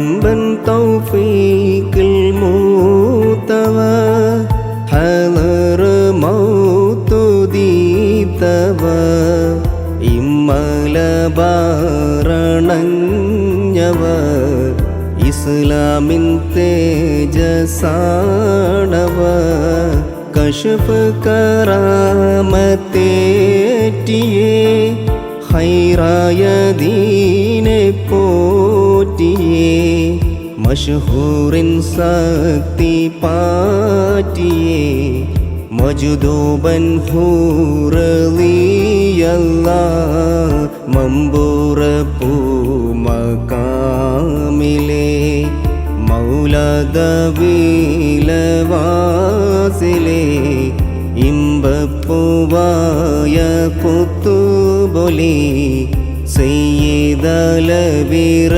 വമ്പൻ തൗഫീക്കിൽ മൂത്തവ ഹലർ മൗത്തുദീത്തവ ഇമ്മല ബാരണഞ്ഞവ ഇസ്ലാമിൻ തേജസാണവ. കശഫ് കറാമത്തേറ്റിയേ ഹൈറായ ദീനെ പോറ്റിയേ. മഷഹൂറിൻ സക്തി പാറ്റിയേ മജുദൂബൻ ഹൂറലിയല്ല മമ്പൂറപ്പൂ പൂമകാമിലേ മൗലദവിലവാസിലേ ഇമ്പപ്പൂവായ പുത്തുബൊലി സെയ്തലവിറ